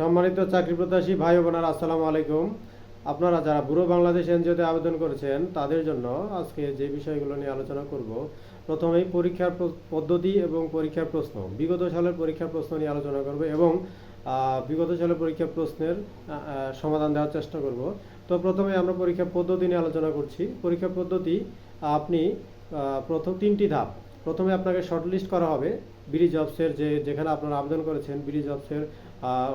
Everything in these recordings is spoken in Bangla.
সম্মানিত চাকরি প্রত্যাশী ভাই বোনেরা, আসসালামু আলাইকুম। আপনারা যারা বুড়ো বাংলাদেশ এনজিওতে আবেদন করেছেন, তাদের জন্য আজকে যে বিষয়গুলো নিয়ে আলোচনা করব, প্রথমেই পরীক্ষার পদ্ধতি এবং পরীক্ষার প্রশ্ন, বিগত সালের পরীক্ষার প্রশ্ন নিয়ে আলোচনা করব এবং বিগত সালের পরীক্ষার প্রশ্নের সমাধান দেওয়ার চেষ্টা করব। তো প্রথমে আমরা পরীক্ষার পদ্ধতি নিয়ে আলোচনা করছি। পরীক্ষা পদ্ধতি, আপনি প্রথম তিনটি ধাপ, প্রথমে আপনাকে শর্টলিস্ট করা হবে, বিডি জবসের যে, যেখানে আপনারা আবেদন করেছেন, বিডি জবসের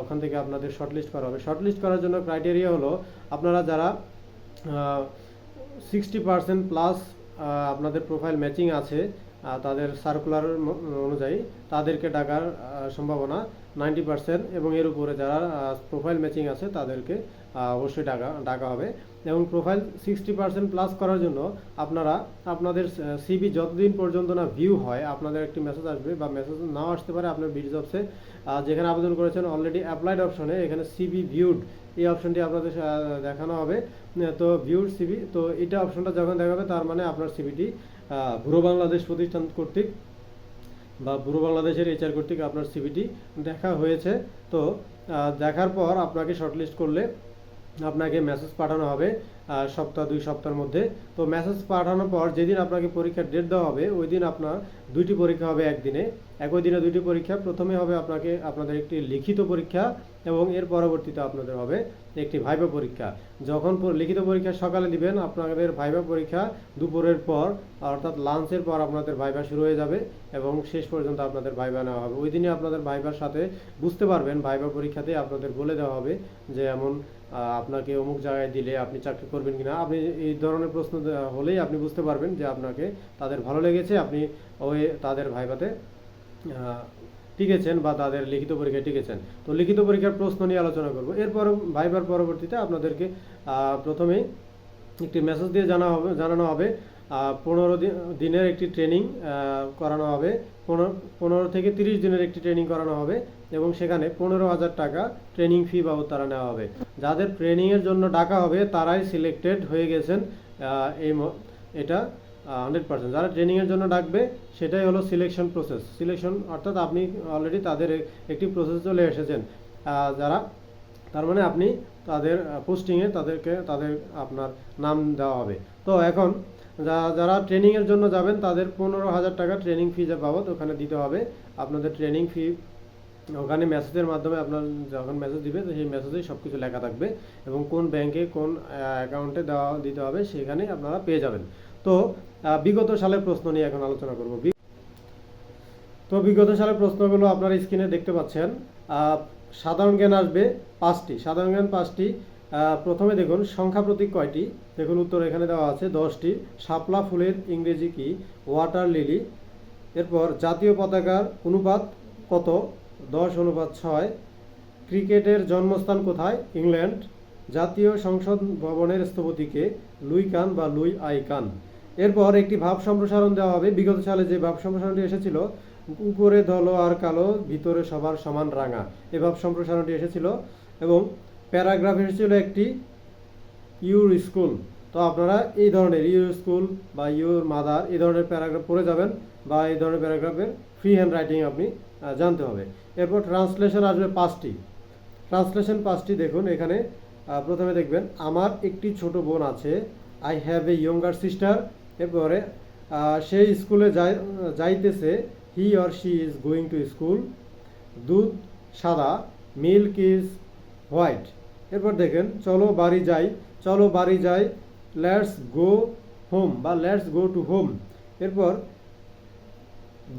ওখান থেকে আপনাদের শর্টলিস্ট করা হবে। শর্টলিস্ট করার জন্য ক্রাইটেরিয়া হলো, আপনারা যারা সিক্সটি পার্সেন্ট প্লাস আপনাদের প্রোফাইল ম্যাচিং আছে তাদের সার্কুলার অনুযায়ী তাদেরকে ডাকার সম্ভাবনা নাইনটি পার্সেন্ট এবং এর উপরে যারা প্রোফাইল ম্যাচিং আছে তাদেরকে অবশ্যই ডাকা ডাকা হবে। এবং প্রোফাইল সিক্সটি পার্সেন্ট প্লাস করার জন্য আপনারা, আপনাদের সিবি যতদিন পর্যন্ত না ভিউ হয়, আপনাদের একটি মেসেজ আসবে বা মেসেজ নাও আসতে পারে আপনার বিডি জবসে যেখানে আবেদন করেছেন অলরেডি অ্যাপ্লাইড অপশনে এখানে সিবি ভিউড এই অপশনটি আপনাদের দেখানো হবে। তো ভিউড সিবি তো এটা অপশনটা যখন দেখাবে, তার মানে আপনার সিবিটি পুরো বাংলাদেশ প্রতিষ্ঠান কর্তৃক বা পুরো বাংলাদেশের এইচআর কর্তৃক আপনার সিবিটি দেখা হয়েছে। তো দেখার পর আপনাকে শর্টলিস্ট করলে আপনাকে মেসেজ পাঠানো হবে সপ্তাহ, দুই সপ্তাহের মধ্যে। তো মেসেজ পাঠানোর পর যেদিন আপনাকে পরীক্ষার ডেট দেওয়া হবে, ওই দিন আপনার দুইটি পরীক্ষা হবে একদিনে। একই দিনে দুইটি পরীক্ষা, প্রথমে হবে আপনাকে আপনাদের একটি লিখিত পরীক্ষা এবং এর পরবর্তীতে আপনাদের হবে একটি ভাইবা পরীক্ষা। যখন লিখিত পরীক্ষা সকালে দিবেন, আপনাদের ভাইবা পরীক্ষা দুপুরের পর, অর্থাৎ লাঞ্চের পর আপনাদের ভাইবা শুরু হয়ে যাবে এবং শেষ পর্যন্ত আপনাদের ভাইবা নেওয়া হবে। ওই দিনে আপনাদের ভাইবার সাথে বুঝতে পারবেন ভাইবা পরীক্ষাতে আপনাদের বলে দেওয়া হবে যে এমন আপনাকে অমুক জায়গায় দিলে আপনি চাকরি করবেন কিনা। আপনি এই ধরনের প্রশ্ন হলেই আপনি বুঝতে পারবেন যে আপনাকে তাদের ভালো লেগেছে, আপনি ওই তাদের ভাইবাতে টিকেছেন বা তাদের লিখিত পরীক্ষায় টিকেছেন। তো লিখিত পরীক্ষার প্রশ্ন নিয়ে আলোচনা করব। এরপর ভাইবার পরবর্তীতে আপনাদেরকে প্রথমেই একটি মেসেজ দিয়ে জানা হবে, জানানো হবে পনেরো দিনের একটি ট্রেনিং করানো হবে, পনেরো পনেরো থেকে তিরিশ দিনের একটি ট্রেনিং করানো হবে এবং সেখানে পনেরো হাজার টাকা ট্রেনিং ফি বাবদ তারা নেওয়া হবে। যাদের ট্রেনিংয়ের জন্য ডাকা হবে, তারাই সিলেক্টেড হয়ে গেছেন এই এটা হান্ড্রেড পার্সেন্ট যারা ট্রেনিংয়ের জন্য ডাকবে, সেটাই হলো সিলেকশন প্রসেস সিলেকশন অর্থাৎ আপনি অলরেডি তাদের একটি প্রসেস চলে এসেছেন। যারা, তার মানে আপনি তাদের পোস্টিংয়ে তাদেরকে, তাদের আপনার নাম দেওয়া হবে। তো এখন যারা ট্রেনিংয়ের জন্য যাবেন, তাদের পনেরো হাজার টাকা ট্রেনিং ফি যে বাবদ ওখানে দিতে হবে। আপনাদের ট্রেনিং ফি ওখানে মেসেজের মাধ্যমে আপনার যখন মেসেজ দিবে, তো সেই মেসেজেই সব কিছু লেখা থাকবে। এবং কোন ব্যাংকে কোন অ্যাকাউন্টে দেওয়া, দিতে হবে, সেখানে আপনারা পেয়ে যাবেন। তো বিগত সালের প্রশ্ন নিয়ে এখন আলোচনা করব। তো, বিগত সালের প্রশ্নগুলো আপনারা স্ক্রিনে দেখতে পাচ্ছেন। সাধারণ জ্ঞান আসবে পাঁচটি। সাধারণ জ্ঞান পাঁচটি। প্রথমে দেখুন, সংখ্যা প্রতীক কয়টি? দেখুন, উত্তর এখানে দেওয়া আছে দশটি। শাপলা ফুলের ইংরেজি কি? Water lily. এরপর, জাতীয় পতাকার অনুপাত কত? দশ অনুপাত ছয়। ক্রিকেটের জন্মস্থান কোথায়? ইংল্যান্ড। জাতীয় সংসদ ভবনের স্থপতিকে লুই কান বা লুই আই কান। এরপর একটি ভাব সম্প্রসারণ দেওয়া হবে। বিগত সালে যে ভাব সম্প্রসারণটি এসেছিল, উপরে ধলো আর কালো, ভিতরে সবার সমান রাঙা। এই ভাব সম্প্রসারণটি এসেছিল এবং প্যারাগ্রাফ এসেছিল একটি ইউর স্কুল। তো আপনারা এই ধরনের ইউর স্কুল বা ইউর মাদার এই ধরনের প্যারাগ্রাফ পড়ে যাবেন বা এই ধরনের প্যারাগ্রাফের ফ্রি হ্যান্ড রাইটিং আপনি জানতে হবে। এরপর ট্রান্সলেশন আসবে পাঁচটি। ট্রান্সলেশন পাঁচটি দেখুন এখানে প্রথমে দেখবেন, আমার একটি ছোট বোন আছে। I have a younger sister এরপরে সে স্কুলে যাই, যাইতেছে he or she is going to school দুধ, সাদা মিল্ক ইজ হোয়াইট এরপর দেখেন, চলো বাড়ি যাই, চলো বাড়ি যাই লেটস গো হোম বা লেটস গো টু হোম এরপর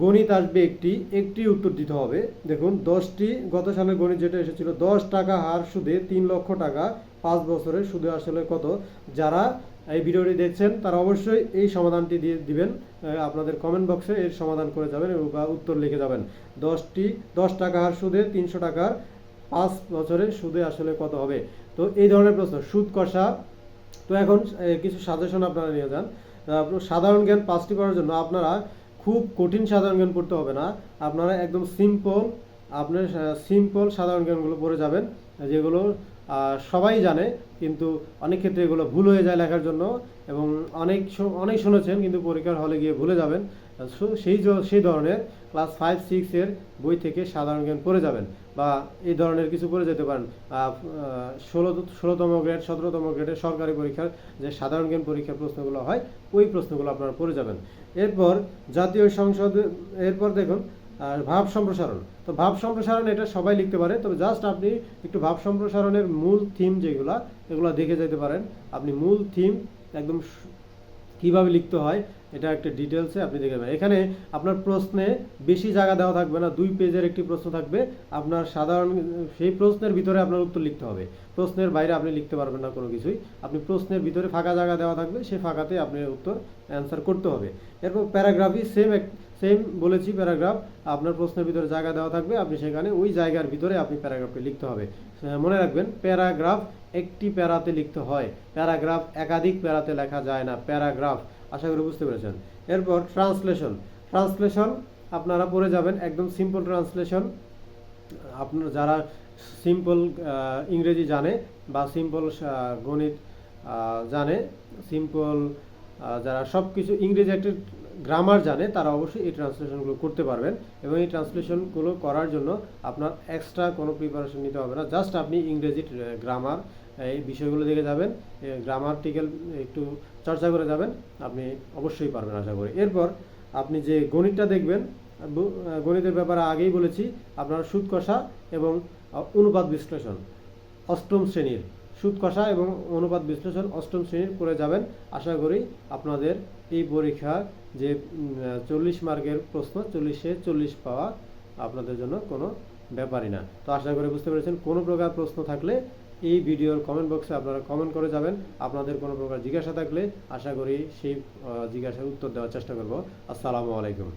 গণিত আসবে একটি একটি উত্তর দিতে হবে। দেখুন, দশটি, গত সালের গণিত যেটা এসেছিল, দশ টাকা হার সুদে তিন লক্ষ টাকা, পাঁচ বছরের সুদে আসলে কত? যারা এই ভিডিওটি দেখছেন, তারা অবশ্যই এই সমাধানটি দিয়ে দিবেন আপনাদের কমেন্ট বক্সে এর সমাধান করে যাবেন বা উত্তর লিখে যাবেন। দশটি, দশ টাকা হার সুদে তিনশো টাকার পাঁচ বছরের সুদে আসলে কত হবে? তো এই ধরনের প্রশ্ন, সুদ কষা। তো এখন কিছু সাজেশন আপনারা নিয়ে যান। সাধারণ জ্ঞান পাঁচটি করার জন্য আপনারা খুব কঠিন সাধারণ জ্ঞান পড়তে হবে না। আপনারা একদম সিম্পল আপনার সিম্পল সাধারণ জ্ঞানগুলো পড়ে যাবেন, যেগুলো সবাই জানে, কিন্তু অনেক ক্ষেত্রে এগুলো ভুল হয়ে যায় লেখার জন্য এবং অনেক অনেক শুনেছেন কিন্তু পরীক্ষার হলে গিয়ে ভুলে যাবেন। সেই সেই ধরনের ক্লাস ফাইভ সিক্সের বই থেকে সাধারণ জ্ঞান পড়ে যাবেন বা এই ধরনের কিছু করে যেতে পারেন। ষোলো, ষোলোতম গ্রেড সতেরোতম গ্রেডের সরকারি পরীক্ষার যে সাধারণ জ্ঞান পরীক্ষার প্রশ্নগুলো হয়, ওই প্রশ্নগুলো আপনারা পড়ে যাবেন। এরপর জাতীয় সংসদ, এরপর দেখুন আর ভাব সম্প্রসারণ। তো ভাব সম্প্রসারণ এটা সবাই লিখতে পারে, তবে জাস্ট আপনি একটু ভাব সম্প্রসারণের মূল থিম যেগুলা, এগুলো দেখে যেতে পারেন। আপনি মূল থিম একদম কীভাবে লিখতে হয়, এটা একটা ডিটেলসে আপনি দেখে নেবেন এখানে আপনার প্রশ্নে বেশি জায়গা দেওয়া থাকবে না, দুই পেজের একটি প্রশ্ন থাকবে। আপনার সাধারণ, সেই প্রশ্নের ভিতরে আপনার উত্তর লিখতে হবে। প্রশ্নের বাইরে আপনি লিখতে পারবেন না কোনো কিছুই। আপনি প্রশ্নের ভিতরে ফাঁকা জায়গা দেওয়া থাকবে সেই ফাঁকাতে আপনি উত্তর অ্যান্সার করতে হবে। এরপর প্যারাগ্রাফি সেম সেম বলেছি প্যারাগ্রাফ আপনার প্রশ্নের ভিতরে জায়গা দেওয়া থাকবে, আপনি সেখানে ওই জায়গার ভিতরে আপনি প্যারাগ্রাফটি লিখতে হবে। মনে রাখবেন প্যারাগ্রাফ একটি প্যারাতে লিখতে হয় প্যারাগ্রাফ একাধিক প্যারাতে লেখা যায় না প্যারাগ্রাফ আশা করি বুঝতে পেরেছেন। এরপর ট্রান্সলেশন ট্রান্সলেশন আপনারা পড়ে যাবেন একদম সিম্পল ট্রান্সলেশন আপনার যারা সিম্পল ইংরেজি জানে বা সিম্পল গণিত জানে সিম্পল যারা সব কিছু ইংরেজি একটা গ্রামার জানে, তারা অবশ্যই এই ট্রান্সলেশনগুলো করতে পারবেন এবং এই ট্রান্সলেশনগুলো করার জন্য আপনার এক্সট্রা কোনো প্রিপারেশন নিতে হবে না। জাস্ট আপনি ইংরেজি গ্রামার এই বিষয়গুলো দেখে যাবেন গ্রামারটিক্যাল একটু চর্চা করে যাবেন, আপনি অবশ্যই পারবেন আশা করি। এরপর আপনি যে গণিতটা দেখবেন গণিতের ব্যাপারে আগেই বলেছি, আপনার সুদ কষা এবং অনুপাত বিশ্লেষণ, অষ্টম শ্রেণির সুদ কষা এবং অনুপাত বিশ্লেষণ অষ্টম শ্রেণির করে যাবেন। আশা করি আপনাদের এই পরীক্ষা যে চল্লিশ মার্কের প্রশ্ন, চল্লিশে চল্লিশ পাওয়া আপনাদের জন্য কোনো ব্যাপারই না। তো আশা করি বুঝতে পেরেছেন, কোনো প্রকার প্রশ্ন থাকলে এই ভিডিওর কমেন্ট বক্সে আপনারা কমেন্ট করে যাবেন। আপনাদের কোনো প্রকার জিজ্ঞাসা থাকলে আশা করি সেই জিজ্ঞাসার উত্তর দেওয়ার চেষ্টা করব। আসসালামু আলাইকুম।